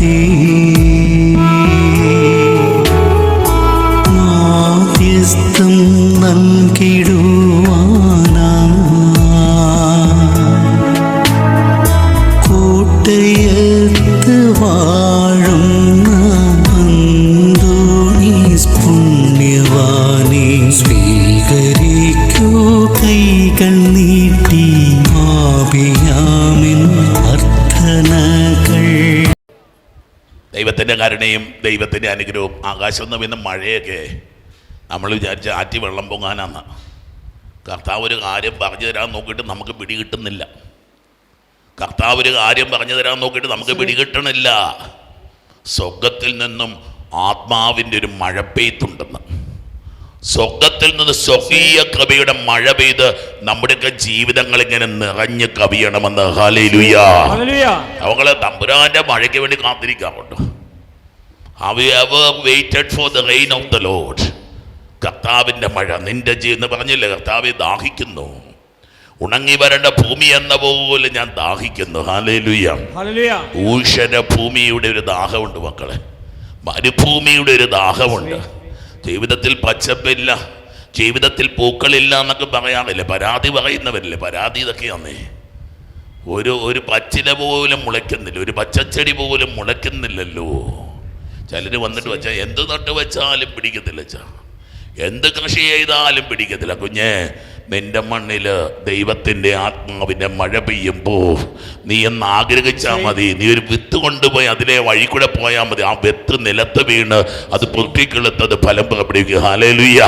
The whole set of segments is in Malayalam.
ती ദൈവത്തിന്റെ കരുണയും ദൈവത്തിന്റെ അനുഗ്രഹവും ആകാശം നിന്ന് പിന്നെ മഴയൊക്കെ നമ്മൾ വിചാരിച്ച ആറ്റി വെള്ളം പൊങ്ങാനാന്ന്. കർത്താവ് ഒരു കാര്യം പറഞ്ഞു തരാൻ നോക്കിയിട്ട് നമുക്ക് പിടി കിട്ടുന്നില്ല. കർത്താവ് ഒരു കാര്യം പറഞ്ഞു തരാൻ നോക്കിയിട്ട് നമുക്ക് പിടി കിട്ടണില്ല. സ്വർഗത്തിൽ നിന്നും ആത്മാവിന്റെ ഒരു മഴ പെയ്ത്തുണ്ടെന്ന് സ്വർഗത്തിൽ നിന്ന് സ്വകീയ കവിയുടെ മഴ പെയ്ത് നമ്മുടെയൊക്കെ ജീവിതങ്ങൾ ഇങ്ങനെ നിറഞ്ഞ് കവിയണമെന്ന്. ഹാലേലുയാ അവങ്ങളെ തമ്പുരാന്റെ മഴയ്ക്ക് വേണ്ടി കാത്തിരിക്കാറുണ്ട് you waited for rain of the Lord? കർത്താവിന്റെ മഴ നിന്റെ എന്ന് പറഞ്ഞില്ലേ കർത്താവെ ദാഹിക്കുന്നു. ഉണങ്ങി വരേണ്ട ഭൂമി എന്ന പോലെ ഞാൻ ദാഹിക്കുന്നു. ഹാലേലുയ ഊഷര ഭൂമിയുടെ ഒരു ദാഹമുണ്ട് മക്കളെ. മരുഭൂമിയുടെ ഒരു ദാഹമുണ്ട്. ജീവിതത്തിൽ പച്ചപ്പില്ല ജീവിതത്തിൽ പൂക്കളില്ല എന്നൊക്കെ പറയാറില്ലേ? പരാതി പറയുന്നവരില്ലേ? പരാതി ഇതൊക്കെയാന്നേ. ഒരു ഒരു പച്ചില പോലും മുളയ്ക്കുന്നില്ല ഒരു പച്ചച്ചെടി പോലും മുളയ്ക്കുന്നില്ലല്ലോ. ചിലർ വന്നിട്ട് വെച്ചാൽ എന്ത് നട്ട് വെച്ചാലും പിടിക്കത്തില്ല ചാ എന്ത് കൃഷി ചെയ്താലും പിടിക്കത്തില്ല കുഞ്ഞെ. നിന്റെ മണ്ണിൽ ദൈവത്തിന്റെ ആത്മാവിന്റെ മഴ പെയ്യുമ്പോൾ നീ എന്ന് ആഗ്രഹിച്ചാൽ മതി. നീ ഒരു വിത്ത് കൊണ്ടുപോയി അതിലെ വഴി കൂടെ പോയാൽ മതി. ആ വിത്ത് നിലത്ത് വീണ് അത് പൊട്ടിക്കെളുത്തത് ഫലം പുറപ്പെടുവിക്കുക. ഹാലേലുയ്യ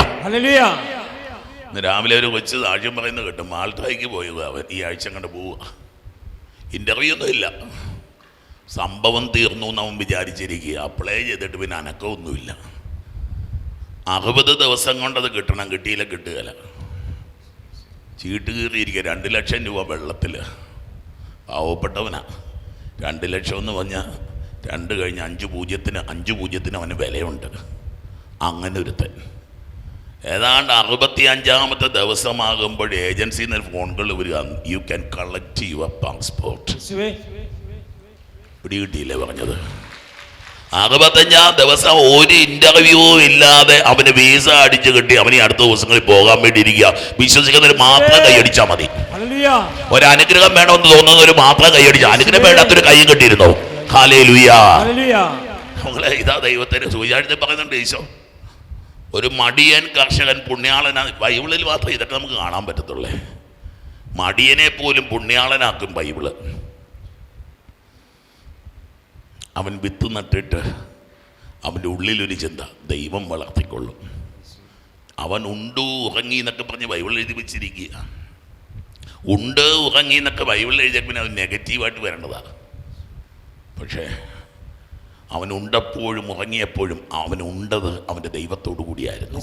രാവിലെ ഒരു കൊച്ചു സാക്ഷ്യം പറയുന്നു കേട്ടു. മാൾട്ടായിക്ക് പോയത് അവൻ. ഈ ആഴ്ച കണ്ട് പോവുക ഇന്റർവ്യൂ ഒന്നും ഇല്ല. സംഭവം തീർന്നു എന്ന് അവൻ വിചാരിച്ചിരിക്കുക. അപ്ലൈ ചെയ്തിട്ട് പിന്നെ അനക്കമൊന്നുമില്ല. അറുപത് ദിവസം കൊണ്ടത് കിട്ടണം. കിട്ടിയില്ല കിട്ടുകയില്ല. ചീട്ട് കീറിയിരിക്കുക രണ്ട് ലക്ഷം രൂപ വെള്ളത്തിൽ പാവപ്പെട്ടവനാ. രണ്ട് ലക്ഷം എന്ന് പറഞ്ഞാൽ രണ്ട് കഴിഞ്ഞ് അഞ്ച് പൂജ്യത്തിന് അഞ്ച് പൂജ്യത്തിന് അവന് വിലയുണ്ട്. അങ്ങനെ ഒരുത്തൻ ഏതാണ്ട് അറുപത്തി അഞ്ചാമത്തെ ദിവസമാകുമ്പോൾ ഏജൻസിയിൽ നിന്ന് ഫോണുകൾ വരിക you can collect your passport പിടികിട്ടിയില്ലേ പിടി കിട്ടിയില്ലേ പറഞ്ഞത്? അറുപത്തഞ്ചാം ദിവസം ഒരു ഇന്റർവ്യൂ ഇല്ലാതെ അവന് വീസ അടിച്ചു കിട്ടി. അവന് അടുത്ത ദിവസങ്ങളിൽ പോകാൻ വേണ്ടി ഇരിക്കുക വിശ്വസിക്കുന്നവർ മാത്രം കൈയടിച്ചാൽ മതി. ഒരു അനുഗ്രഹം വേണമെന്ന് തോന്നുന്നവർ മാത്രം കൈയടിച്ചു അനുഗ്രഹം വേണ്ടാത്തൊരു കൈ കെട്ടിയിരുന്നു? ഹാലേ ലുയാ ഹല്ലേലൂയ. നമ്മളെ ഇതാ ദൈവത്തിന് സൂചാഴ്ച പറയുന്നുണ്ട് ഈശോ. ഒരു മടിയൻ കർഷകൻ പുണ്യാളനാ. ബൈബിളിൽ മാത്രം ഇതൊക്കെ നമുക്ക് കാണാൻ പറ്റത്തുള്ളേ. മടിയനെ പോലും പുണ്യാളനാക്കും ബൈബിൾ. അവൻ വിത്ത് നട്ടിട്ട് അവന്റെ ഉള്ളിലൊരു ചിന്ത ദൈവം വളർത്തിക്കൊള്ളും. അവൻ ഉണ്ടു ഉറങ്ങി എന്നൊക്കെ പറഞ്ഞ് ബൈബിൾ എഴുതി വെച്ചിരിക്കുക. ഉണ്ട് ഉറങ്ങി എന്നൊക്കെ ബൈബിൾ എഴുതിയ പിന്നെ അത് നെഗറ്റീവായിട്ട് വരേണ്ടതാണ്. പക്ഷേ അവൻ ഉണ്ടപ്പോഴും ഉറങ്ങിയപ്പോഴും അവൻ ഉണ്ടത് അവന്റെ ദൈവത്തോടു കൂടിയായിരുന്നു.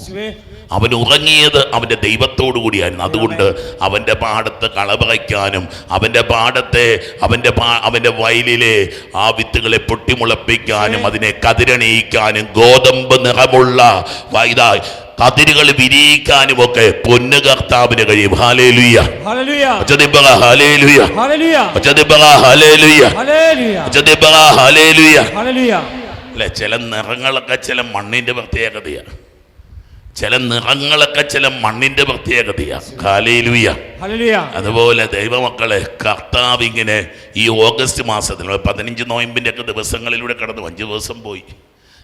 അവൻ ഉറങ്ങിയത് അവന്റെ ദൈവത്തോടു കൂടിയായിരുന്നു. അതുകൊണ്ട് അവന്റെ പാടത്ത് കളപറയ്ക്കാനും അവന്റെ പാടത്തെ അവന്റെ പാ അവന്റെ വയലിലെ ആ വിത്തുകളെ പൊട്ടിമുളപ്പിക്കാനും അതിനെ കതിരണിയിക്കാനും ഗോതമ്പ് നിറമുള്ള വൈദ കതിരുകൾ വിരിയിക്കാനും ഒക്കെ പൊന്നു കർത്താവിന് കഴിയും. ഹാലേലുയ്യ ഹാലേലുയ്യ ഹാലേലുയ്യ ഹാലേലുയ്യ അല്ലെ ചില നിറങ്ങളൊക്കെ ചില മണ്ണിന്റെ പ്രത്യേകതയാണ് ചില നിറങ്ങളൊക്കെ ചില മണ്ണിന്റെ പ്രത്യേകതയാണ് അതുപോലെ ദൈവമക്കളെ കർത്താവ് ഇങ്ങനെ ഈ ഓഗസ്റ്റ് മാസത്തിൽ പതിനഞ്ച് നോയമ്പിന്റെ ഒക്കെ ദിവസങ്ങളിലൂടെ കടന്നു അഞ്ച് ദിവസം പോയി.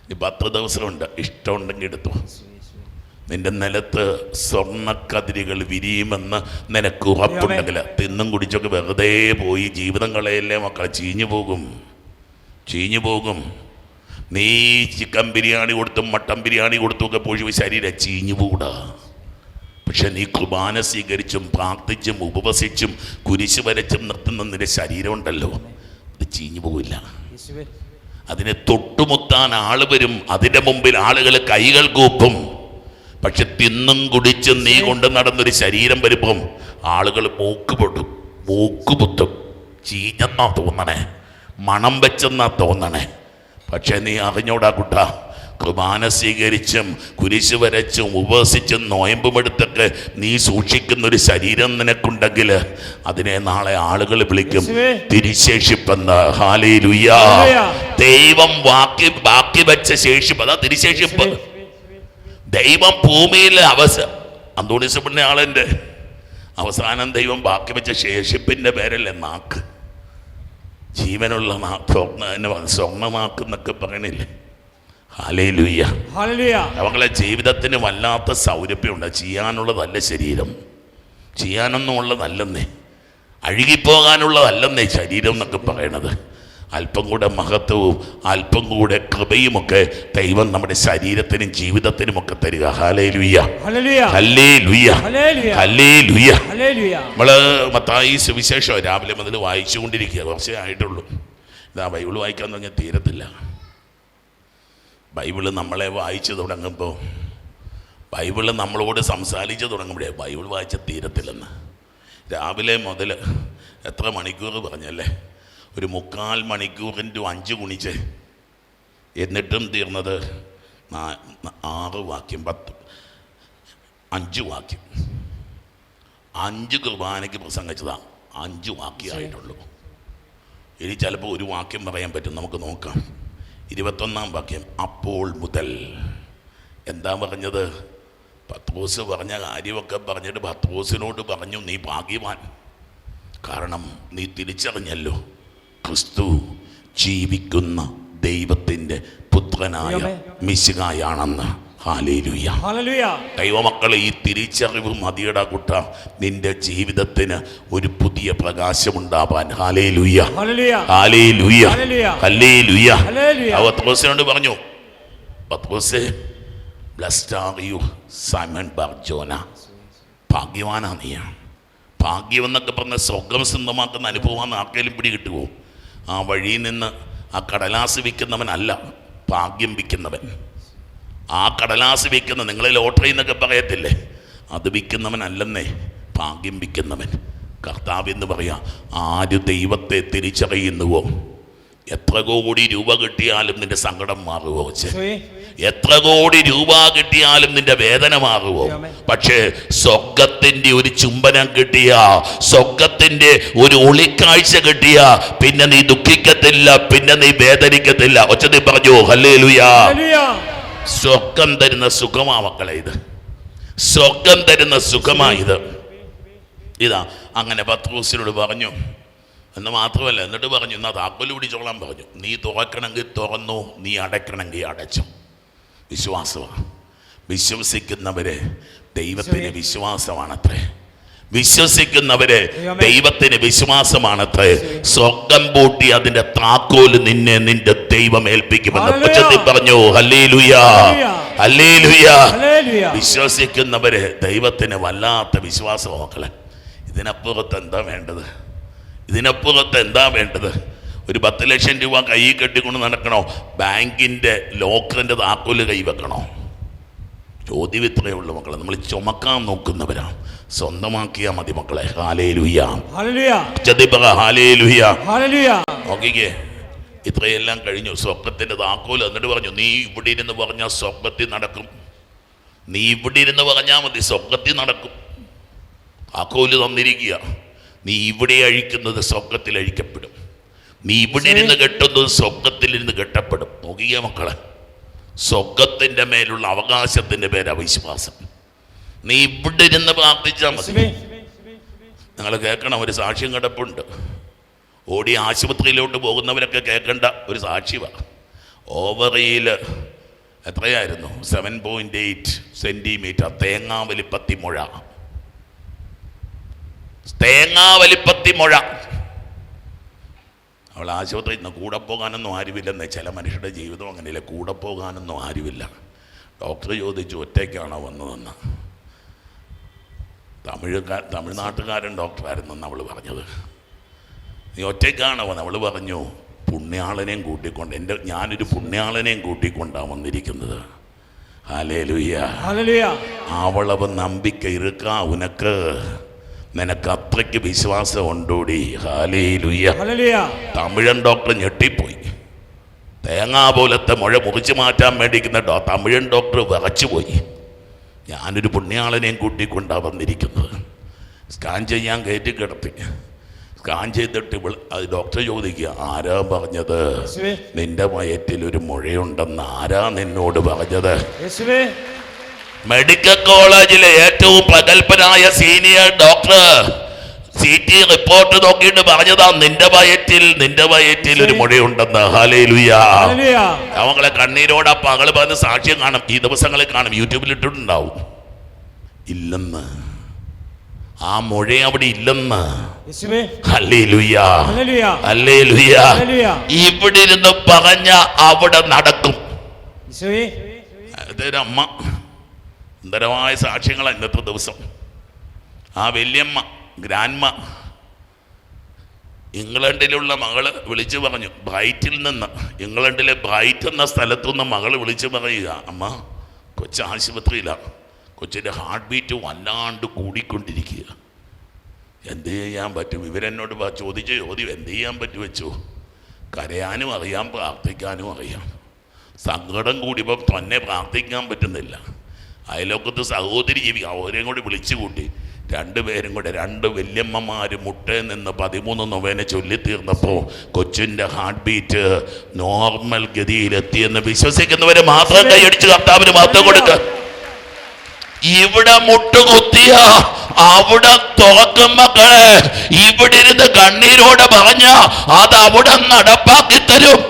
ഇനി പത്ത് ദിവസമുണ്ട്. ഇഷ്ടമുണ്ടെങ്കിൽ എടുത്തു. നിന്റെ നിലത്ത് സ്വർണക്കതിരുകൾ വിരിയുമെന്ന് നിനക്ക് ഉറപ്പുണ്ടെങ്കിൽ തിന്നും കുടിച്ചൊക്കെ വെറുതെ പോയി ജീവിതം കളയല്ലേ മക്കളെ? ചീഞ്ഞു പോകും. ചീഞ്ഞു പോകും. നീ ചിക്കൻ ബിരിയാണി കൊടുത്തും മട്ടൻ ബിരിയാണി കൊടുത്തും ഒക്കെ പോയി ശരീരം ചീഞ്ഞു പോകൂടാ പക്ഷെ നീ കുർബാന സ്വീകരിച്ചും പ്രാർത്ഥിച്ചും ഉപവസിച്ചും കുരിശ് വരച്ചും നിർത്തുന്ന നിന്റെ ശരീരം ഉണ്ടല്ലോ അത് ചീഞ്ഞു പോവില്ല. അതിനെ തൊട്ടുമുത്താൻ ആൾ വരും. അതിന്റെ മുമ്പിൽ ആളുകൾ കൈകൾ കൂപ്പും. പക്ഷെ തിന്നും കുടിച്ചും നീ കൊണ്ട് നടന്നൊരു ശരീരം വരുമ്പം ആളുകൾ മൂക്ക് പൊട്ടും മൂക്ക് പുത്തും. ചീഞ്ഞെന്നാ തോന്നണേ മണം വെച്ചെന്നാ തോന്നണേ. പക്ഷെ നീ അറിഞ്ഞോടാ കുട്ട കുർബാന സ്വീകരിച്ചും കുരിശ് വരച്ചും ഉപവസിച്ചും നോയമ്പുമെടുത്തൊക്കെ നീ സൂക്ഷിക്കുന്ന ഒരു ശരീരം നിനക്കുണ്ടെങ്കിൽ അതിനെ നാളെ ആളുകൾ വിളിക്കും. തിരിശേഷിപ്പെന്ന്. ഹല്ലേലൂയ. ദൈവം ബാക്കി ബാക്കി വെച്ച ശേഷിപ്പ്. അതാ തിരിശേഷിപ്പ്. ദൈവം ഭൂമിയിലെ അവസ അന്തോണിസപ്പെടുന്ന ആളെന്റെ അവസാനം ദൈവം ബാക്കി വെച്ച ശേഷിപ്പിന്റെ പേരല്ലേ നാക്ക്. ജീവനുള്ള നാക്ക് എന്നെ പറ- സ്വർണനാക്ക് എന്നൊക്കെ പറയണില്ലേ? അവങ്ങളെ ജീവിതത്തിന് വല്ലാത്ത സൗരഭ്യമുണ്ട്. ചെയ്യാനുള്ളതല്ല ശരീരം. ചെയ്യാനൊന്നും ഉള്ളതല്ലെന്നേ അഴുകിപ്പോകാനുള്ളതല്ലെന്നേ ശരീരം എന്നൊക്കെ പറയണത്. അല്പം കൂടെ മഹത്വവും അല്പം കൂടെ കൃപയുമൊക്കെ ദൈവം നമ്മുടെ ശരീരത്തിനും ജീവിതത്തിനുമൊക്കെ തരിക. ഹലേ ലുയ്യ ഹല്ലേലൂയ. ലുയ്യ ഹല്ലേലൂയ. ലുയ്യ നമ്മൾ മത്തായി സുവിശേഷം രാവിലെ മുതൽ വായിച്ചുകൊണ്ടിരിക്കുക. കുറച്ചേ ആയിട്ടുള്ളൂ. ഇതാ ബൈബിൾ വായിക്കാൻ തുടങ്ങിയ തീരത്തില്ല. ബൈബിൾ നമ്മളെ വായിച്ചു തുടങ്ങുമ്പോൾ ബൈബിൾ നമ്മളോട് സംസാരിച്ച് തുടങ്ങുമ്പോഴേ ബൈബിൾ വായിച്ച തീരത്തില്ലെന്ന്. രാവിലെ മുതൽ എത്ര മണിക്കൂർ പറഞ്ഞല്ലേ? ഒരു മുക്കാൽ മണിക്കൂറിന്റെ അഞ്ച് ഗുണിച്ച് എന്നിട്ടും തീർന്നത് ആറ് വാക്യം പത്ത് അഞ്ച് വാക്യം. അഞ്ച് കുർബാനയ്ക്ക് പ്രസംഗിച്ചതാണ് അഞ്ച് വാക്യമായിട്ടുള്ളൂ ഇനി ചിലപ്പോൾ ഒരു വാക്യം പറയാൻ പറ്റും. നമുക്ക് നോക്കാം. ഇരുപത്തൊന്നാം വാക്യം അപ്പോൾ മുതൽ. എന്താ പറഞ്ഞത്? പത്രോസ് പറഞ്ഞ കാര്യമൊക്കെ പറഞ്ഞിട്ട് പത്രോസിനോട് പറഞ്ഞു നീ ഭാഗ്യവാൻ. കാരണം നീ തിരിച്ചറിഞ്ഞല്ലോ. ക്രിസ്തു ജീവിക്കുന്ന ദൈവത്തിന്റെ പുത്രനായ. മിശികായാണെന്ന് ദൈവമക്കളെ ഈ തിരിച്ചറിവ് മതിയട കുട്ട. നിന്റെ ജീവിതത്തിന് ഒരു പുതിയ പ്രകാശമുണ്ടാവാൻ. പത്രോസിനോട് പറഞ്ഞു. പത്രോസേ blessed are you Simon Barjona ഭാഗ്യവാനാ നീ ഭാഗ്യം എന്നൊക്കെ പറഞ്ഞ സ്വർഗം സ്വന്തമാക്കുന്ന അനുഭവമാണ് ആർക്കെങ്കിലും പിടി കിട്ടുമോ ആ വഴിയിൽ നിന്ന് ആ കടലാസ് വിൽക്കുന്നവനല്ല ഭാഗ്യം വിൽക്കുന്നവൻ. ആ കടലാസ് വിൽക്കുന്ന നിങ്ങളെ ലോട്ടറി എന്നൊക്കെ പറയത്തില്ലേ? അത് വിൽക്കുന്നവനല്ലെന്നേ ഭാഗ്യം വിൽക്കുന്നവൻ. കർത്താവ് എന്ന് പറയാം ആര് ദൈവത്തെ തിരിച്ചറിയുന്നുവോ? എത്ര കോടി രൂപ കിട്ടിയാലും നിന്റെ സങ്കടം മാറുമോ യേശുവേ എത്ര കോടി രൂപ കിട്ടിയാലും നിന്റെ വേദന മാറുമോ പക്ഷേ സ്വർഗത്തിന്റെ ഒരു ചുംബനം കിട്ടിയ സ്വർഗത്തിന്റെ ഒരു ഒളിക്കാഴ്ച കിട്ടിയ പിന്നെ നീ ദുഃഖിക്കത്തില്ല പിന്നെ നീ വേദനിക്കത്തില്ല. ഒച്ചതി പറഞ്ഞു ഹല്ലേ ലുയാ ഹല്ലേലൂയ. സ്വർഗം തരുന്ന സുഖമാ മക്കളെ ഇത്. സ്വർഗം തരുന്ന സുഖമാ ഇത്. ഇതാ അങ്ങനെ പത്രോസിനോട് പറഞ്ഞു. എന്ന് മാത്രമല്ല എന്നിട്ട് പറഞ്ഞു എന്നാ താക്കോൽ പിടിച്ചോളാൻ പറഞ്ഞു. നീ തുറക്കണമെങ്കിൽ തുറന്നു നീ അടയ്ക്കണമെങ്കിൽ അടച്ചു. വിശ്വാസമാണ്. വിശ്വസിക്കുന്നവരെ ദൈവത്തിന് വിശ്വാസമാണത്രേ. വിശ്വസിക്കുന്നവരെ. ദൈവത്തിന് വിശ്വാസമാണത്രേ. സ്വർഗം പൂട്ടി അതിന്റെ താക്കോൽ നിന്നെ നിന്റെ ദൈവം ഏൽപ്പിക്കുമെന്ന്. പറഞ്ഞു. ഹല്ലേ ലുയാ ഹല്ലേലൂയ. ഹല്ലേലൂയ. വിശ്വസിക്കുന്നവര് ദൈവത്തിന് വല്ലാത്ത വിശ്വാസം മക്കളെ. ഇതിനപ്പുറത്ത് എന്താ വേണ്ടത്? ഇതിനപ്പുറത്ത് എന്താ വേണ്ടത്? ഒരു പത്ത് ലക്ഷം രൂപ കൈ കെട്ടിക്കൊണ്ട് നടക്കണോ? ബാങ്കിന്റെ ലോക്കറിന്റെ താക്കോൽ കൈവെക്കണോ ചോദ്യം ഇത്രയേ ഉള്ളൂ മക്കളെ. നമ്മൾ ചുമക്കാൻ നോക്കുന്നവരാ. സ്വന്തമാക്കിയാൽ മതി മക്കളെ. ഹാലേ ഹല്ലേലൂയ നോക്കിക്കേ. ഇത്രയെല്ലാം കഴിഞ്ഞു. സ്വർഗത്തിന്റെ താക്കോൽ എന്നിട്ട് പറഞ്ഞു നീ ഇവിടെ ഇരുന്ന് പറഞ്ഞാൽ സ്വർഗത്തിൽ നടക്കും. നീ ഇവിടെ ഇരുന്ന് പറഞ്ഞാൽ മതി സ്വർഗത്തിൽ നടക്കും. താക്കോൽ തന്നിരിക്കുക. നീ ഇവിടെ അഴിക്കുന്നത് സ്വർഗത്തിൽ അഴിക്കപ്പെടും. നീ ഇവിടെ ഇരുന്ന് കെട്ടുന്നത് സ്വർഗത്തിൽ ഇരുന്ന് കെട്ടപ്പെടും. നോക്കിയ മക്കളെ സ്വർഗത്തിന്റെ മേലുള്ള അവകാശത്തിന്റെ പേര് അവിശ്വാസം നീ ഇവിടെ ഇരുന്ന് പ്രാർത്ഥിച്ചാൽ മതി. നിങ്ങൾ കേൾക്കണം ഒരു സാക്ഷ്യം കിടപ്പുണ്ട് ഓടി ആശുപത്രിയിലോട്ട് പോകുന്നവരൊക്കെ കേൾക്കേണ്ട ഒരു സാക്ഷ്യമാണ് ഓവറിയിൽ എത്രയായിരുന്നു? സെവൻ പോയിന്റ് എയ്റ്റ് സെന്റിമീറ്റർ തേങ്ങാ വലിപ്പത്തി മുഴ. തേങ്ങാ വലിപ്പത്തി മുഴ. അവൾ ആശുപത്രിയിൽ നിന്ന് കൂടെ പോകാനൊന്നും ആരുമില്ലെന്ന്. ചില മനുഷ്യരുടെ ജീവിതം അങ്ങനെയില്ല. കൂടെ പോകാനൊന്നും ആരുമില്ല. ഡോക്ടർ ചോദിച്ചു ഒറ്റയ്ക്കാണോ വന്നതെന്ന്? തമിഴുകാർ തമിഴ്നാട്ടുകാരൻ ഡോക്ടറായിരുന്നെന്ന് അവൾ പറഞ്ഞത്. നീ ഒറ്റയ്ക്കാണോ എന്ന് അവൾ പറഞ്ഞു പുണ്യാളനെയും കൂട്ടിക്കൊണ്ട് എന്റെ ഞാനൊരു പുണ്യാളനെയും കൂട്ടിക്കൊണ്ടാണ് വന്നിരിക്കുന്നത്. അവളവ് നമ്പിക്ക ഇരുക്കാ ഉനക്ക്. നിനക്ക് അത്രയ്ക്ക് വിശ്വാസം ഉണ്ടോടി തമിഴൻ ഡോക്ടർ ഞെട്ടിപ്പോയി. തേങ്ങാ പോലത്തെ മുഴ മുറിച്ച് മാറ്റാൻ വേണ്ടിക്കുന്ന ഡോ തമിഴൻ ഡോക്ടർ വിറച്ചുപോയി. ഞാനൊരു പുണ്യാളനെയും കൂട്ടിക്കൊണ്ടാണ് വന്നിരിക്കുന്നത്. സ്കാൻ ചെയ്യാൻ കയറ്റി കിടത്തി. സ്കാൻ ചെയ്തിട്ട് ഇവൾ അത് ഡോക്ടർ ചോദിക്കുക ആരാ പറഞ്ഞത്? നിന്റെ വയറ്റിൽ ഒരു മുഴയുണ്ടെന്ന് ആരാ നിന്നോട് പറഞ്ഞത്? മെഡിക്കൽ കോളേജിലെ ഏറ്റവും പ്രഗത്ഭനായ senior doctor C T report നോക്കിയിട്ട് പറഞ്ഞതാ നിന്റെ വയറ്റിൽ നിന്റെ വയറ്റിൽ ഒരു മുഴയുണ്ടെന്ന്. ഹാലേലുയാ അവങ്ങളെ കണ്ണീരോടെ ആ പകൽ പറഞ്ഞ് സാക്ഷ്യം കാണും. ഈ ദിവസങ്ങളിൽ കാണും. യൂട്യൂബിൽ ഇട്ടിട്ടുണ്ടാവും. ഇല്ലെന്ന്. ആ മുഴ അവിടെ ഇല്ലെന്ന്. ഇവിടെ ഇരുന്ന് പറഞ്ഞ അവിടെ നടക്കും. അമ്മ സുന്ദരമായ സാക്ഷ്യങ്ങളാണ് ഇന്നത്തെ ദിവസം. ആ വല്യമ്മ ഗ്രാൻമ ഇംഗ്ലണ്ടിലുള്ള മകൾ വിളിച്ചു പറഞ്ഞു. ബ്രൈറ്റിൽ നിന്ന് ഇംഗ്ലണ്ടിലെ ബ്രൈറ്റ് എന്ന സ്ഥലത്തു നിന്ന് മകൾ വിളിച്ചു പറയുക അമ്മ കൊച്ചു ആശുപത്രിയിലാണ് കൊച്ചിന്റെ ഹാർട്ട് ബീറ്റ് വല്ലാണ്ട് കൂടിക്കൊണ്ടിരിക്കുക എന്ത് ചെയ്യാൻ പറ്റും? ഇവരെന്നോട് ചോദിച്ച ചോദ്യം എന്ത് ചെയ്യാൻ പറ്റും വെച്ചു? കരയാനും അറിയാം പ്രാർത്ഥിക്കാനും അറിയാം. സങ്കടം കൂടിയപ്പോൾ തന്നെ പ്രാർത്ഥിക്കാൻ പറ്റുന്നില്ല. അയലോക്കത്ത് സഹോദരി ജീവി അവരെയും കൂടി വിളിച്ചു കൂട്ടി. രണ്ടുപേരും കൂടെ രണ്ട് വല്യമ്മമാർ മുട്ടയിൽ നിന്ന് പതിമൂന്ന് നൊവേനെ ചൊല്ലിത്തീർന്നപ്പോൾ കൊച്ചിന്റെ ഹാർട്ട് ബീറ്റ് നോർമൽ ഗതിയിലെത്തിയെന്ന് വിശ്വസിക്കുന്നവരെ മാത്രം കൈയടിച്ച് കർത്താവിന് മാത്രം കൊടുക്കുക ഇവിടെ മുട്ടുകുത്തിയ അവിടെ തുറക്കും മക്കളെ. ഇവിടെ ഇരുന്ന് കണ്ണീരോടെ പറഞ്ഞ അത് അവിടെ നടപ്പാക്കി തരും.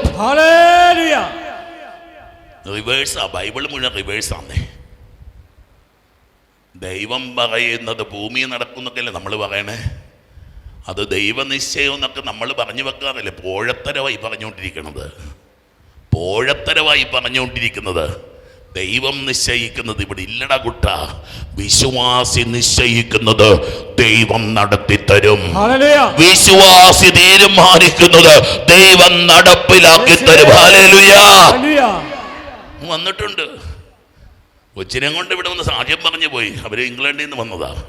റിവേഴ്സാ ബൈബിൾ മുഴുവൻ റിവേഴ്സാന്നേ ദൈവം പറയുന്നത് ഭൂമി നടക്കുന്നൊക്കെയല്ലേ നമ്മൾ പറയണേ? അത് ദൈവനിശ്ചയം എന്നൊക്കെ നമ്മൾ പറഞ്ഞു വെക്കാറില്ലേ? പോഴത്തരമായി പറഞ്ഞുകൊണ്ടിരിക്കുന്നത് പോഴത്തരമായി പറഞ്ഞുകൊണ്ടിരിക്കുന്നത് ദൈവം നിശ്ചയിക്കുന്നത് ഇവിടെ ഇല്ലട കുട്ട. വിശ്വാസി നിശ്ചയിക്കുന്നത് ദൈവം നടത്തിത്തരും. വിശ്വാസി തീരുമാനിക്കുന്നത് ദൈവം നടപ്പിലാക്കി തരും വന്നിട്ടുണ്ട്. കൊച്ചിനെ കൊണ്ട് ഇവിടെ വന്ന് സാധ്യം പറഞ്ഞു പോയി. അവർ ഇംഗ്ലണ്ടിൽ നിന്ന് വന്നതാ.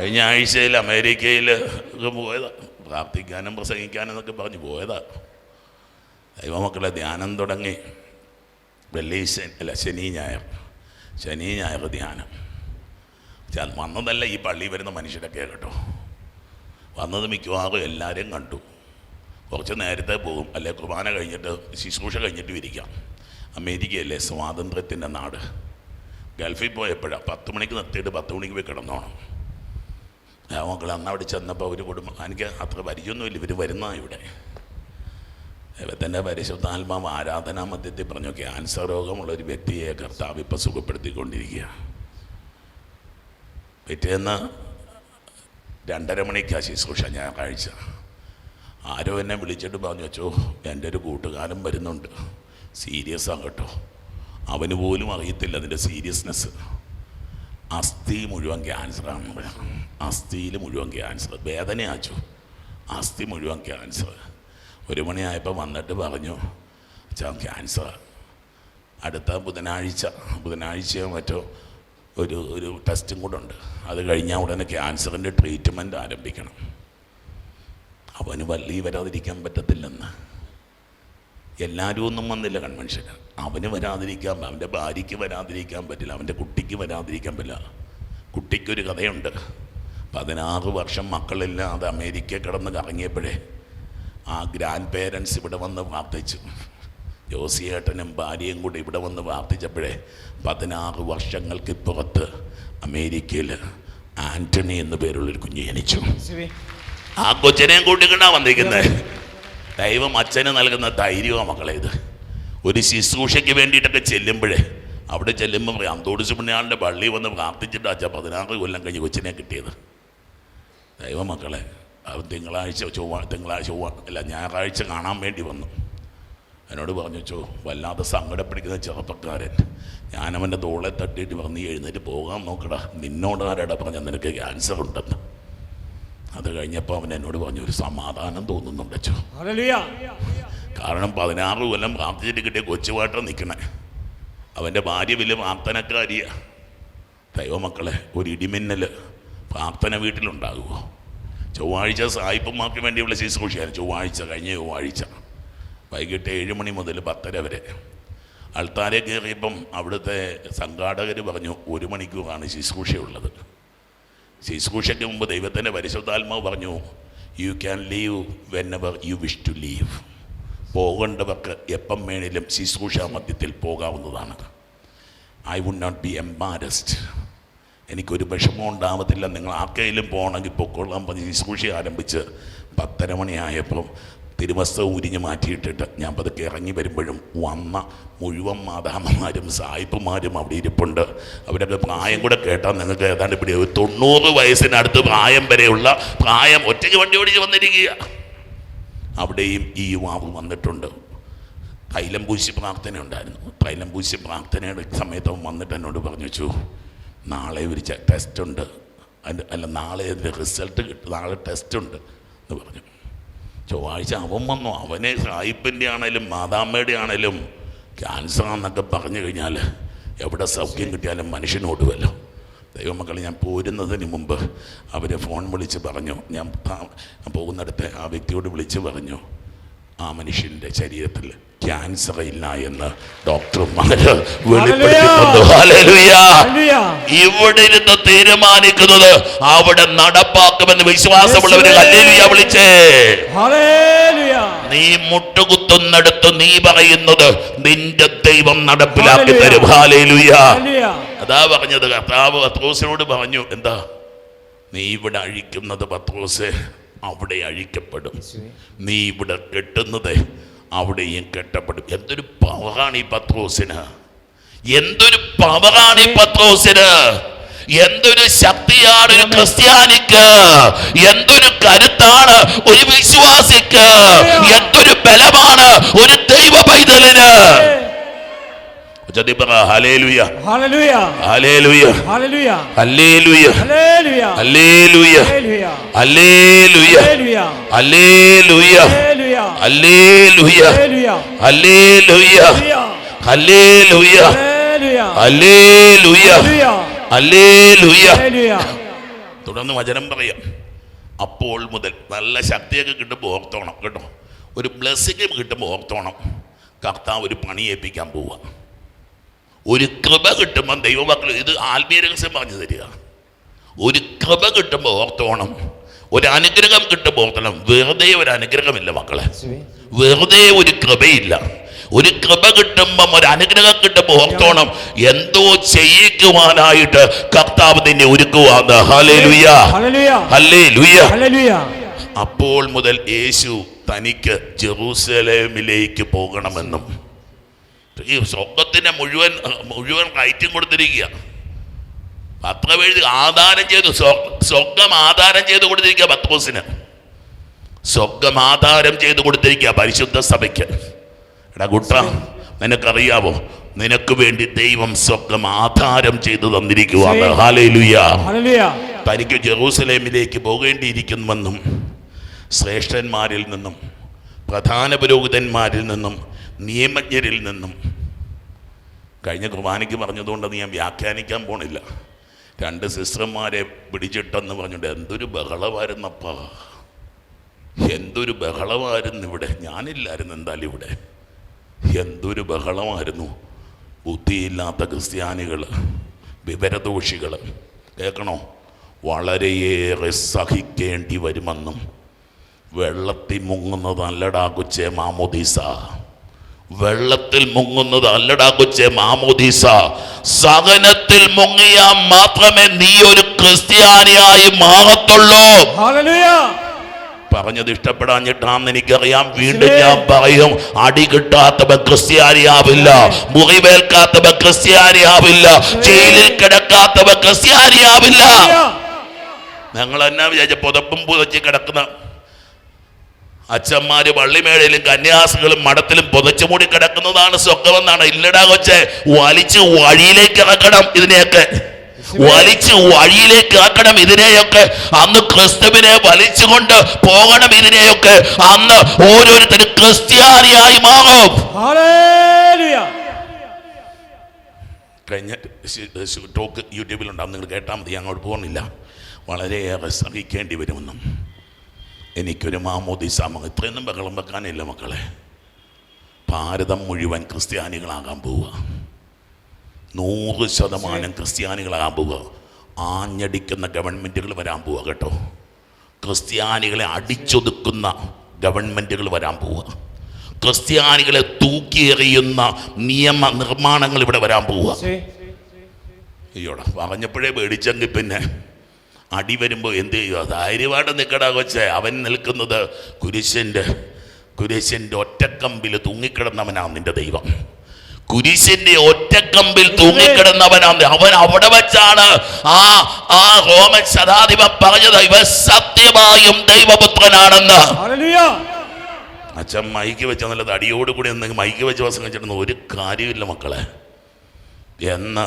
കഴിഞ്ഞ ആഴ്ചയിൽ അമേരിക്കയിൽ പോയതാ. പ്രാർത്ഥിക്കാനും പ്രസംഗിക്കാനും എന്നൊക്കെ പറഞ്ഞു പോയതാ. ദൈവമക്കളെ ധ്യാനം തുടങ്ങി. വെള്ളി അല്ല ശനി ഞായർ. ശനി ഞായർ ധ്യാനം. വന്നതല്ല ഈ പള്ളി വരുന്ന മനുഷ്യരൊക്കെ കേട്ടോ. വന്നത് മിക്കവാറും എല്ലാവരെയും കണ്ടു. കുറച്ച് നേരത്തെ പോകും. അല്ലെ കുർബാന കഴിഞ്ഞിട്ട് ശുശ്രൂഷ കഴിഞ്ഞിട്ട് ഇരിക്കാം അമേരിക്കയല്ലേ സ്വാതന്ത്ര്യത്തിന്റെ നാട്? ഗൾഫിൽ പോയപ്പോഴാണ് പത്ത് മണിക്ക് നിർത്തിയിട്ട് പത്ത് മണിക്ക് പോയി കിടന്നോണം. മക്കൾ അന്ന് അവിടെ ചെന്നപ്പോൾ ഒരു കുടുംബം എനിക്ക് അത്ര പരിചയമൊന്നുമില്ല. ഇവർ വരുന്ന ഇവിടെ. ദൈവത്തിന്റെ പരിശുദ്ധാത്മാവ് ആരാധനാ മധ്യത്തിൽ പറഞ്ഞു ക്യാൻസർ രോഗമുള്ള ഒരു വ്യക്തിയെ കർത്താവ് ഇപ്പം സുഖപ്പെടുത്തിക്കൊണ്ടിരിക്കുക പിറ്റേന്ന് രണ്ടര മണിക്കാണ് ശുശ്രൂഷ ഞാൻ കഴിച്ച ആരോ എന്നെ വിളിച്ചിട്ട് പറഞ്ഞു വെച്ചോ എന്റെ ഒരു കൂട്ടുകാരൻ വരുന്നുണ്ട്. സീരിയസ് ആണ് കേട്ടോ. അവന് പോലും അറിയത്തില്ല അതിന്റെ സീരിയസ്നെസ് അസ്ഥി മുഴുവൻ ക്യാൻസറാണ് അസ്ഥിയിൽ മുഴുവൻ ക്യാൻസർ വേദനയാച്ചു അസ്ഥി മുഴുവൻ ക്യാൻസർ ഒരു മണിയായപ്പോൾ വന്നിട്ട് പറഞ്ഞു അച്ഛാ ക്യാൻസർ അടുത്ത ബുധനാഴ്ച. ബുധനാഴ്ചയോ മറ്റോ ഒരു ഒരു ടെസ്റ്റും കൂടെ ഉണ്ട്. അത് കഴിഞ്ഞാൽ ഉടനെ ക്യാൻസറിന്റെ ട്രീറ്റ്മെന്റ് ആരംഭിക്കണം. അവന് വള്ളി വരാതിരിക്കാൻ പറ്റത്തില്ലെന്ന്. എല്ലാവരും ഒന്നും വന്നില്ല കൺവെൻഷൻ അവന് വരാതിരിക്കാൻ അവന്റെ ഭാര്യയ്ക്ക് വരാതിരിക്കാൻ പറ്റില്ല അവന്റെ കുട്ടിക്ക് വരാതിരിക്കാൻ പറ്റില്ല. കുട്ടിക്കൊരു കഥയുണ്ട്. പതിനാറ് വർഷം മക്കളില്ലാതെ അമേരിക്ക കിടന്ന് കറങ്ങിയപ്പോഴേ ആ ഗ്രാൻഡ് പേരൻസ് ഇവിടെ വന്ന് പ്രാർത്ഥിച്ചു. ജോസിയേട്ടനും ഭാര്യയും കൂടി ഇവിടെ വന്ന് പ്രാർത്ഥിച്ചപ്പോഴേ പതിനാറ് വർഷങ്ങൾക്ക് പുറത്ത് അമേരിക്കയിൽ ആന്റണി എന്ന പേരുള്ളൊരു കുഞ്ഞ് ജനിച്ചു. ആ കൊച്ചിനെയും കൂട്ടിക്കണ്ടാ വന്നിരിക്കുന്നത് ദൈവം അച്ഛന് നൽകുന്ന ധൈര്യമാണ് മക്കളെ ഇത്. ഒരു ശുശ്രൂഷയ്ക്ക് വേണ്ടിയിട്ടൊക്കെ ചെല്ലുമ്പോഴേ അവിടെ ചെല്ലുമ്പോൾ പറയാം അന്തോടി സുബ്രഹ്മണ്യാളിന്റെ പള്ളി വന്ന് പ്രാർത്ഥിച്ചിട്ട് അച്ഛ പതിനാറ് കൊല്ലം കഴിഞ്ഞ് കൊച്ചിനെ കിട്ടിയത്. ദൈവമക്കളെ അവൻ തിങ്കളാഴ്ച ചൊവ്വാ തിങ്കളാഴ്ച ചൊവ്വാ അല്ല ഞായറാഴ്ച കാണാൻ വേണ്ടി വന്നു. എന്നോട് പറഞ്ഞു ചോ വല്ലാതെ സങ്കടപ്പിടിക്കുന്ന ചെറുപ്പക്കാരൻ. ഞാൻ അവന്റെ തോളെ തട്ടിയിട്ട് പറഞ്ഞ് എഴുന്നേറ്റ് പോകാൻ നോക്കടാ. നിന്നോട് ആരാടാ പറഞ്ഞ നിനക്ക് ക്യാൻസർ ഉണ്ടെന്ന്. അത് കഴിഞ്ഞപ്പോൾ അവൻ എന്നോട് പറഞ്ഞു ഒരു സമാധാനം തോന്നുന്നുണ്ട് ചോ കാരണം പതിനാറ് കൊല്ലം പ്രാർത്ഥിച്ചിട്ട് കിട്ടിയ കൊച്ചുപാട്ടം നിൽക്കണേ അവന്റെ ഭാര്യ വലിയ പ്രാർത്ഥനക്കാരിയ. ദൈവമക്കളെ ഒരു ഇടിമിന്നൽ പ്രാർത്ഥന വീട്ടിലുണ്ടാകുമോ ചൊവ്വാഴ്ച സായിപ്പന്മാർക്ക് വേണ്ടിയുള്ള ശുശ്രൂഷയാണ്. ചൊവ്വാഴ്ച കഴിഞ്ഞ ചൊവ്വാഴ്ച. വൈകിട്ട് ഏഴ് മണി മുതൽ പത്തര വരെ. അൾത്താരെ കയറിയപ്പം അവിടുത്തെ സംഘാടകർ പറഞ്ഞു ഒരു മണിക്കൂറാണ് ശുശ്രൂഷയുള്ളത്. ശുശ്രൂഷയ്ക്ക് മുമ്പ് ദൈവത്തിന്റെ പരിശുദ്ധാത്മാവ് പറഞ്ഞു you can leave whenever you wish to leave പോകേണ്ടവർക്ക് എപ്പം വേണേലും ശുശ്രൂഷ മധ്യത്തിൽ പോകാവുന്നതാണ്. I would not be embarrassed എനിക്കൊരു വിഷമം ഉണ്ടാവത്തില്ല. നിങ്ങൾ ആർക്കെങ്കിലും പോകണമെങ്കിൽ പൊക്കോളാൻ പറഞ്ഞ് ശുശ്രൂഷ ആരംഭിച്ച് പത്തര മണിയായപ്പം തിരുവസ്ത്ര ഉരിഞ്ഞ് മാറ്റിയിട്ടിട്ട് ഞാൻ പതുക്കെ ഇറങ്ങി വരുമ്പോഴും വന്ന മുഴുവൻ മാതാമ്മമാരും സായിപ്പുമാരും അവിടെ ഇരിപ്പുണ്ട്. അവരൊക്കെ പ്രായം കൂടെ കേട്ടാൽ നിങ്ങൾക്ക് ഏതാണ്ട് ഇവിടെ ഒരു തൊണ്ണൂറ് വയസ്സിനടുത്ത് പ്രായം വരെയുള്ള പ്രായം ഒറ്റയ്ക്ക് വണ്ടി ഓടിച്ച് വന്നിരിക്കുക. അവിടെയും ഈ യുവാവ് വന്നിട്ടുണ്ട്. തൈലം പൂശി പ്രാർത്ഥന ഉണ്ടായിരുന്നു. തൈലം പൂശി പ്രാർത്ഥനയുടെ സമയത്ത് അവൻ വന്നിട്ട് എന്നോട് പറഞ്ഞു വെച്ചു നാളെ ഒരു ടെസ്റ്റ് ഉണ്ട്. അതിന്റെ അല്ല നാളെ അതിന്റെ റിസൾട്ട് കിട്ടും. നാളെ ടെസ്റ്റ് ഉണ്ട്. എന്ന് പറഞ്ഞു. ചൊവ്വാഴ്ച അവൻ വന്നു. അവനെ സായിപ്പിന്റെ ആണേലും മാതാമ്മയുടെ ആണേലും ക്യാൻസർ ആണെന്നൊക്കെ പറഞ്ഞു കഴിഞ്ഞാൽ എവിടെ സൗഖ്യം കിട്ടിയാലും മനുഷ്യനോടുമല്ലോ ദൈവമക്കളെ ഞാൻ പോരുന്നതിന് മുമ്പ് അവരെ ഫോൺ വിളിച്ച് പറഞ്ഞു. ഞാൻ പോകുന്നിടത്ത് ആ വ്യക്തിയോട് വിളിച്ച് പറഞ്ഞു. ആ മനുഷ്യന്റെ ശരീരത്തിൽ ക്യാൻസർ ഇല്ല എന്ന് ഡോക്ടർമാര്. ഇവിടെ ഇരുന്ന് തീരുമാനിക്കുന്നത് അവിടെ നടപ്പാക്കുമെന്ന് വിശ്വാസമുള്ളവര് ഹല്ലേലൂയ വിളിച്ചേ. നീ മുട്ടുകുത്തുന്നിടത്ത് നീ പറയുന്നത് നിന്റെ ദൈവം നടപ്പിലാക്കി തരും. ഹാലേലുയ. അതാ പറഞ്ഞത്. കർത്താവ് പത്രോസിനോട് പറഞ്ഞു എന്താ? നീ ഇവിടെ അഴിക്കുന്നത് പത്രോസ് അവിടെ അഴിക്കപ്പെടും. നീ ഇവിടെ കെട്ടുന്നത് അവിടെയും കെട്ടപ്പെടും. എന്തൊരു പവറാണ് ഈ പത്രോസിന്? എന്തൊരു പവറാണ് ഈ പത്രോസിന്? എന്തൊരു ശക്തിയാണ് ഒരു ക്രിസ്ത്യാനിക്ക്? എന്തൊരു കരുത്താണ് ഒരു വിശ്വാസിക്ക്? എന്തൊരു ബലമാണ് ഒരു ദൈവ പൈതലിന് തുടർന്ന് വചനം പറയാം അപ്പോൾ മുതൽ നല്ല ശക്തിയൊക്കെ കിട്ടുമ്പോൾ ഓർത്തോണം കേട്ടോ ഒരു ബ്ലെസ്സിങ് കിട്ടുമ്പോൾ ഓർത്തോണം കർത്താവ് ഒരു പണി ഏൽപ്പിക്കാൻ പോവുക ഒരു കൃപ കിട്ടുമ്പോൾ ദൈവമക്കൾ ഇത് ആത്മീയ രഹസ്യം പറഞ്ഞു തരിക. ഒരു കൃപ കിട്ടുമ്പോൾ ഓർത്തോണം. ഒരു അനുഗ്രഹം കിട്ടുമ്പോൾ ഓർത്തണം. വെറുതെ ഒരു അനുഗ്രഹമില്ല മക്കളെ. വെറുതെ ഒരു കൃപയില്ല. ഒരു കൃപ കിട്ടുമ്പം ഒരു അനുഗ്രഹം കിട്ടുമ്പോൾ ഓർത്തോണം. എന്തോ ചെയ്യിക്കുവാനായിട്ട് കർത്താവ് നിന്നെ ഒരുക്കുവാന്ന്. അപ്പോൾ മുതൽ യേശു തനിക്ക് ജെറൂസലേമിലേക്ക് പോകണമെന്നും ഈ സ്വർഗത്തിന്റെ മുഴുവൻ മുഴുവൻ റൈറ്റും കൊടുത്തിരിക്കുക. പത്രം എഴുതി ആധാരം ചെയ്തു സ്വ- സ്വർഗം ആധാരം ചെയ്ത് കൊടുത്തിരിക്കുക പത്രോസിന്. സ്വർഗം ആധാരം ചെയ്ത് കൊടുത്തിരിക്കുക പരിശുദ്ധ സഭയ്ക്ക്. എടാ കുട്ട നിനക്കറിയാവോ? നിനക്ക് വേണ്ടി ദൈവം സ്വർഗം ആധാരം ചെയ്തു തന്നിരിക്കുവാണ്. തനിക്ക് ജെറൂസലേമിലേക്ക് പോകേണ്ടിയിരിക്കുന്നുവെന്നും ശ്രേഷ്ഠന്മാരിൽ നിന്നും പ്രധാന പുരോഹിതന്മാരിൽ നിന്നും നിയമജ്ഞരിൽ നിന്നും. കഴിഞ്ഞ കുർബാനയ്ക്ക് പറഞ്ഞതുകൊണ്ടത് ഞാൻ വ്യാഖ്യാനിക്കാൻ പോണില്ല. രണ്ട് സിസ്റ്റർമാരെ പിടിച്ചിട്ടെന്ന് പറഞ്ഞിട്ട് എന്തൊരു ബഹളമായിരുന്നപ്പാ. എന്തൊരു ബഹളമായിരുന്നു ഇവിടെ. ഞാനില്ലായിരുന്നു എന്തായാലും ഇവിടെ. എന്തൊരു ബഹളമായിരുന്നു. ബുദ്ധിയില്ലാത്ത ക്രിസ്ത്യാനികൾ വിവരദോഷികൾ കേൾക്കണോ വളരെയേറെ സഹിക്കേണ്ടി വരുമെന്നും. വെള്ളത്തിൽ മുങ്ങുന്നതല്ലടാ കുച്ചേ മാമോദീസ. വെള്ളത്തിൽ മുങ്ങുന്നത് അല്ലടാ കൊച്ചേ മാമോദീസ. സഹനത്തിൽ മുങ്ങിയാൽ മാത്രമേ നീ ഒരു ക്രിസ്ത്യാനിയായി മാറത്തുള്ളൂ. പറഞ്ഞത് ഇഷ്ടപ്പെടാഞ്ഞിട്ടാന്ന് എനിക്കറിയാം. വീണ്ടും ഞാൻ പറയും അടി കിട്ടാത്തവ ക്രിസ്ത്യാനിയാവില്ല. മുറിവേൽക്കാത്തവ ക്രിസ്ത്യാനിയാവില്ല. ജയിലിൽ കിടക്കാത്തവ ക്രിസ്ത്യാനിയാവില്ല. ഞങ്ങൾ എന്നാ വിചാരിച്ച പുതപ്പും പുതച്ച് കിടക്കുന്ന അച്ഛന്മാര് വള്ളിമേഴയിലും കന്യാസികളും മഠത്തിലും പുതച്ചു മൂടി കിടക്കുന്നതാണ് സ്വർഗമെന്നാണ് ഇല്ലടാ കൊച്ചെ വലിച്ച് വഴിയിലേക്ക് ഇറക്കണം ഇതിനെയൊക്കെ. വലിച്ച് വഴിയിലേക്ക് ആക്കണം ഇതിനെയൊക്കെ. അന്ന് ക്രിസ്തുവിനെ വലിച്ചുകൊണ്ട് പോകണം ഇതിനെയൊക്കെ. അന്ന് ഓരോരുത്തരും ക്രിസ്ത്യാനിയായി മാറും. ഹല്ലേലൂയ. കഴിഞ്ഞ ടോക്ക് യൂട്യൂബിലുണ്ടാവും നിങ്ങൾ കേട്ടാൽ മതി. അങ്ങോട്ട് പോകുന്നില്ല. വളരെയേറെ സഹിക്കേണ്ടി വരുമെന്നും. എനിക്കൊരു മാമോദിസാമ ഇത്രയൊന്നും ബഹളം വെക്കാനില്ല മക്കളെ. ഭാരതം മുഴുവൻ ക്രിസ്ത്യാനികളാകാൻ പോവുക. നൂറ് ശതമാനം ക്രിസ്ത്യാനികളാകാൻ പോവുക. ആഞ്ഞടിക്കുന്ന ഗവൺമെന്റുകൾ വരാൻ പോവുക കേട്ടോ. ക്രിസ്ത്യാനികളെ അടിച്ചൊതുക്കുന്ന ഗവൺമെന്റുകൾ വരാൻ പോവുക. ക്രിസ്ത്യാനികളെ തൂക്കിയെറിയുന്ന നിയമ നിർമ്മാണങ്ങൾ ഇവിടെ വരാൻ പോവുക. അയ്യോടാ പറഞ്ഞപ്പോഴേ പേടിച്ചെങ്കിൽ പിന്നെ അടി വരുമ്പോൾ എന്ത് ചെയ്യുക ധൈര്യമായിട്ട് നിൽക്കടാ കൊച്ചേ. അവൻ നിൽക്കുന്നത് കുരിശന്റെ കുരിശന്റെ ഒറ്റക്കമ്പിൽ തൂങ്ങിക്കിടന്നവനാണ് നിന്റെ ദൈവം. കുരിശിന്റെ ഒറ്റക്കമ്പിൽ തൂങ്ങിക്കിടന്നവനാണ് അവൻ അവിടെ വെച്ചാണ് ആ ആ റോമൻ ശതാധിപ പറഞ്ഞത് ഇവ സത്യമായും ദൈവപുത്രനാണെന്ന്. അച്ഛൻ മൈക്ക് വെച്ച നല്ലത് അടിയോട് കൂടി എന്തെങ്കിലും മൈക്ക് വെച്ച് പ്രസംഗിച്ചിരുന്ന ഒരു കാര്യമില്ല മക്കളെ. എന്ന്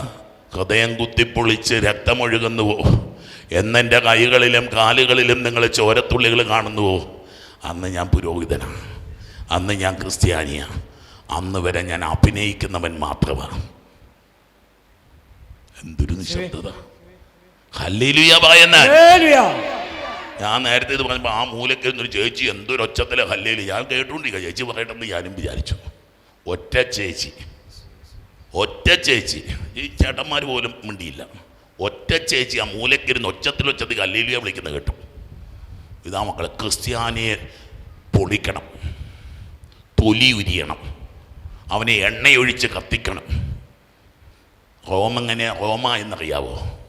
ഹൃദയം കുത്തിപ്പൊളിച്ച് രക്തമൊഴുകുന്നുവോ എന്നെന്റെ കൈകളിലും കാലുകളിലും നിങ്ങൾ ചോരത്തുള്ളികൾ കാണുന്നുവോ? അന്ന് ഞാൻ പുരോഹിതനാണ്. അന്ന് ഞാൻ ക്രിസ്ത്യാനിയാണ്. അന്ന് വരെ ഞാൻ അഭിനയിക്കുന്നവൻ മാത്രമാണ്. എന്തൊരു നിശബ്ദത. ഹല്ലേലൂയ ഞാൻ നേരത്തെ ഇത് പറഞ്ഞപ്പോൾ ആ മൂലയ്ക്ക് ഒരു ചേച്ചി എന്തൊരു ഒച്ചത്തിലെ ഹല്ലേൽ ഞാൻ കേട്ടുകൊണ്ടിരിക്കുക ചേച്ചി പറയട്ടെന്ന് ഞാനും വിചാരിച്ചു. ഒറ്റ ചേച്ചി. ഒറ്റ ചേച്ചി. ഈ ചേട്ടന്മാർ പോലും മിണ്ടിയില്ല. ഒറ്റ ചേച്ചി ആ മൂലക്കിരുന്ന് ഒച്ചത്തിൽ ഒച്ചത്തിൽ ഹല്ലേലിയ വിളിക്കുന്നത് കേട്ടു. ഇതാ മക്കളെ ക്രിസ്ത്യാനിയെ പൊളിക്കണം തൊലി ഉരിയണം അവനെ എണ്ണയൊഴിച്ച് കത്തിക്കണം. റോം ഹോമ റോമ എന്നറിയാവോ?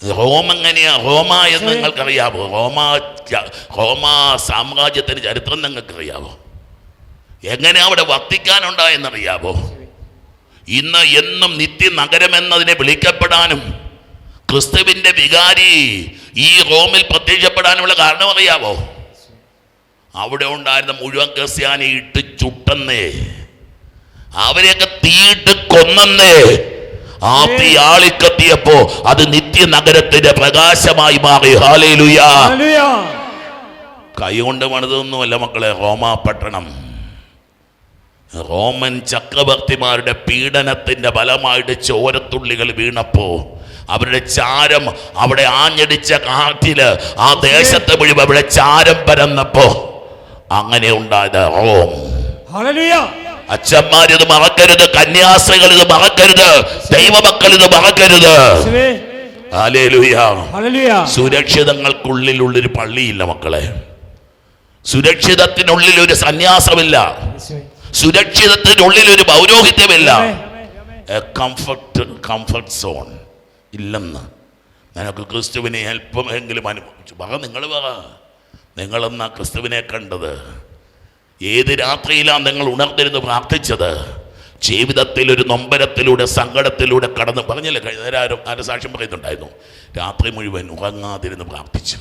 റോം എങ്ങനെയാ റോമ എന്ന് നിങ്ങൾക്കറിയാവോ? റോമ ഹോമ റോമ സാമ്രാജ്യത്തിന് ചരിത്രം നിങ്ങൾക്കറിയാവോ? എങ്ങനെ അവിടെ വത്തിക്കാനുണ്ടായെന്നറിയാവോ ഇന്ന് എന്നും നിത്യ നഗരം എന്നതിനെ വിളിക്കപ്പെടാനും ക്രിസ്തുവിന്റെ വികാരി ഈ റോമിൽ പ്രത്യക്ഷപ്പെടാനുമുള്ള കാരണം അറിയാവോ? അവിടെ ഉണ്ടായിരുന്ന മുഴുവൻ ക്രിസ്ത്യാനി ഇട്ട് ചുട്ടന്നേ. അവരെയൊക്കെ തീയിട്ട് കൊന്നന്നേ. ആ തീ ആളിക്കത്തിയപ്പോ അത് നിത്യ നഗരത്തിന്റെ പ്രകാശമായി മാറി. ഹാലേലുയാ കൈകൊണ്ട് പണിതൊന്നുമല്ല മക്കളെ റോമാ പട്ടണം. റോമൻ ചക്രവർത്തിമാരുടെ പീഡനത്തിന്റെ ഫലമായിട്ട് ചോരത്തുള്ളികൾ വീണപ്പോ അവരുടെ ചാരം അവിടെ ആഞ്ഞടിച്ച കാറ്റിൽ ആ ദേശത്തെ മുഴുവൻ അവിടെ ചാരം പരന്നപ്പോ അങ്ങനെ ഉണ്ടായത് റോം. അച്ഛന്മാർ അച്ഛന്മാരിത് മറക്കരുത് കന്യാസ്ത്രീകൾ ഇത് മറക്കരുത് ദൈവമക്കൾ ഇത് മറക്കരുത്. സുരക്ഷിതങ്ങൾക്കുള്ളിലുള്ളൊരു പള്ളിയില്ല മക്കളെ. സുരക്ഷിതത്തിനുള്ളിൽ ഒരു സന്യാസമില്ല സുരക്ഷിതത്തിനുള്ളിൽ ഒരു പൗരോഹിത്യമില്ല കംഫർട്ട് കംഫർട്ട് സോൺ ഇല്ലെന്ന്. നിനക്ക് ക്രിസ്തുവിനെ അല്പമെങ്കിലും അനുഭവിച്ചു. വക നിങ്ങൾ വക നിങ്ങളെന്നാ ക്രിസ്തുവിനെ കണ്ടത്? ഏത് രാത്രിയിലാണ് നിങ്ങൾ ഉണർന്നിരുന്ന് പ്രാർത്ഥിച്ചത്? ജീവിതത്തിൽ ഒരു നൊമ്പരത്തിലൂടെ സങ്കടത്തിലൂടെ കടന്ന് പറഞ്ഞല്ലേ? കഴിഞ്ഞ നേരം ആരും ആരും സാക്ഷ്യം പറയുന്നുണ്ടായിരുന്നു. രാത്രി മുഴുവൻ ഉറങ്ങാതിരുന്ന് പ്രാർത്ഥിച്ചു.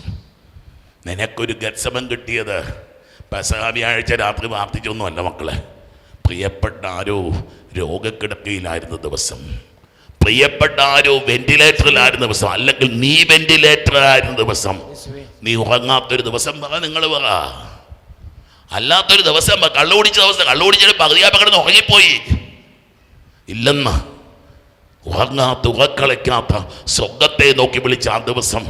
നിനക്കൊരു ഗത്സമം കിട്ടിയത്? പെസഹാ വ്യാഴ്ച രാത്രി പ്രാർത്ഥിച്ചൊന്നുമല്ല മക്കളെ. പ്രിയപ്പെട്ട ആരോ രോഗക്കിടക്കയിലായിരുന്ന ദിവസം. പ്രിയപ്പെട്ട ആരോ വെന്റിലേറ്ററിലായിരുന്ന ദിവസം. അല്ലെങ്കിൽ നീ വെന്റിലേറ്ററിലായിരുന്ന ദിവസം. നീ ഉറങ്ങാത്തൊരു ദിവസം പറ നിങ്ങൾ പറ അല്ലാത്തൊരു ദിവസം കള്ളുപിടിച്ച ദിവസം കള്ളു കുടിച്ചിട്ട് പകുതിയാ പകർന്ന് ഉറങ്ങിപ്പോയി. ഇല്ലെന്ന്. ഉറങ്ങാത്ത ഉറക്കളയ്ക്കാത്ത സ്വർഗത്തെ നോക്കി വിളിച്ച ആ ദിവസം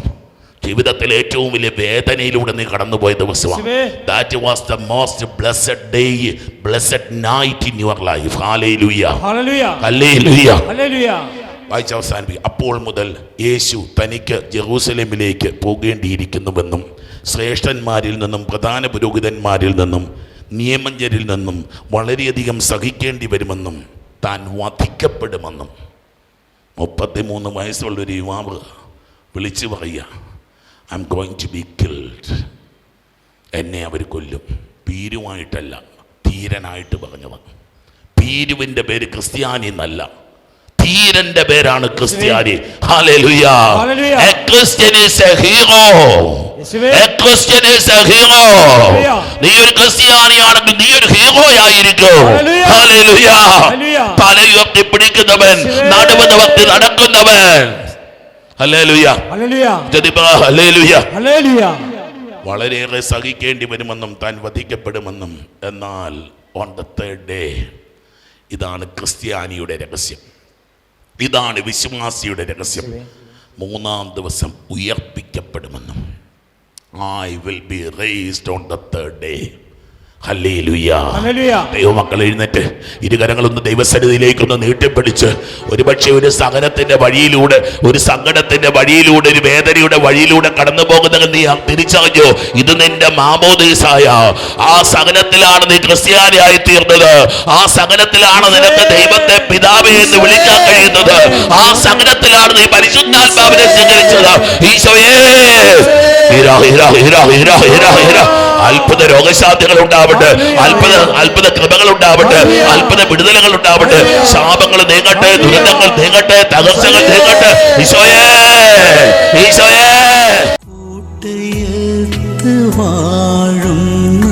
ജീവിതത്തിൽ ഏറ്റവും വലിയ വേദനയിലൂടെ നീ കടന്നുപോയ ദിവസമാണ്. That was the most blessed day blessed night in your life വായിച്ച് അവസാനിപ്പിക്കും അപ്പോൾ മുതൽ യേശു തനിക്ക് ജെറൂസലേമിലേക്ക് പോകേണ്ടിയിരിക്കുന്നുവെന്നും ശ്രേഷ്ഠന്മാരിൽ നിന്നും പ്രധാന പുരോഹിതന്മാരിൽ നിന്നും നിയമജ്ഞരിൽ നിന്നും വളരെയധികം സഹിക്കേണ്ടി വരുമെന്നും താൻ വധിക്കപ്പെടുമെന്നും. മുപ്പത്തിമൂന്ന് വയസ്സുള്ളൊരു യുവാവ് വിളിച്ചു പറയുക I'm going to be killed എന്നെ അവർ കൊല്ലും. പീരുമായിട്ടല്ല ധീരനായിട്ട് പറഞ്ഞവൻ. പീരുവിന്റെ പേര് ക്രിസ്ത്യാനി എന്നല്ല. ധീരന്റെ പേരാണ് ക്രിസ്ത്യാനി. നീ ഒരു ക്രിസ്ത്യാനിയാണെങ്കിൽ നീ ഒരു ഹീറോ ആയിരിക്കും. Hallelujah. തലയുയർത്തി പിടിക്കുന്നവൻ. നടുവെന്ന് നടക്കുന്നവൻ. വളരെയേറെ സഹിക്കേണ്ടി വരുമെന്നും താൻ വധിക്കപ്പെടുമെന്നും. എന്നാൽ ഓൺ ദ തേർഡ് ഡേ ഇതാണ് ക്രിസ്ത്യാനിയുടെ രഹസ്യം. ഇതാണ് വിശ്വാസിയുടെ രഹസ്യം. മൂന്നാം ദിവസം ഉയർപ്പിക്കപ്പെടുമെന്നും. I will be raised on the third day ദൈവമക്കൾ എഴുന്നേറ്റ്. ഇരുകരങ്ങളൊന്ന് ദൈവസന്നിധിയിലേക്കൊന്ന് നീട്ടിപ്പിടിച്ച്. ഒരുപക്ഷെ ഒരു സഹനത്തിന്റെ വഴിയിലൂടെ ഒരു സങ്കടത്തിന്റെ വഴിയിലൂടെ ഒരു വേദനയുടെ വഴിയിലൂടെ കടന്നു പോകുന്നെങ്കിൽ നീ തിരിച്ചറിഞ്ഞോ? ഇത് നിന്റെ മാമോദീസായ. ആ സഹനത്തിലാണ് നീ ക്രിസ്ത്യാനിയായി തീർന്നത്. ആ സഹനത്തിലാണ് നിനക്ക് ദൈവത്തെ പിതാവ് എന്ന് വിളിക്കാൻ കഴിയുന്നത്. ആ സഹനത്തിലാണ് നീ പരിശുദ്ധാത്മാവിനെ സ്വീകരിച്ചത്. ഈശോയേ. ഹിരാ ഹീരാ ഹീരാ ഹീരാ ഹീരാ ഹീരാ. അത്ഭുത രോഗശാന്തികൾ ഉണ്ടാവട്ടെ അത്ഭുത അത്ഭുത കൃപകൾ ഉണ്ടാവട്ടെ അത്ഭുത വിടുതലുകൾ ഉണ്ടാവട്ടെ ശാപങ്ങൾ നീങ്ങട്ടെ ദുരിതങ്ങൾ നീങ്ങട്ടെ തകർച്ചകൾ നീങ്ങട്ടെ. ഈശോയേ ഈശോയേ. വാഴുന്ന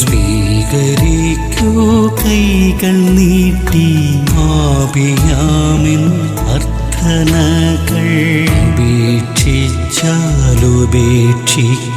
സ്വീകരിക്കൂ കൈകൾ നീട്ടി ആപിയാമിൻ അർത്ഥനകൾ. ഉപേക്ഷിച്ചാലുപേക്ഷിക്ക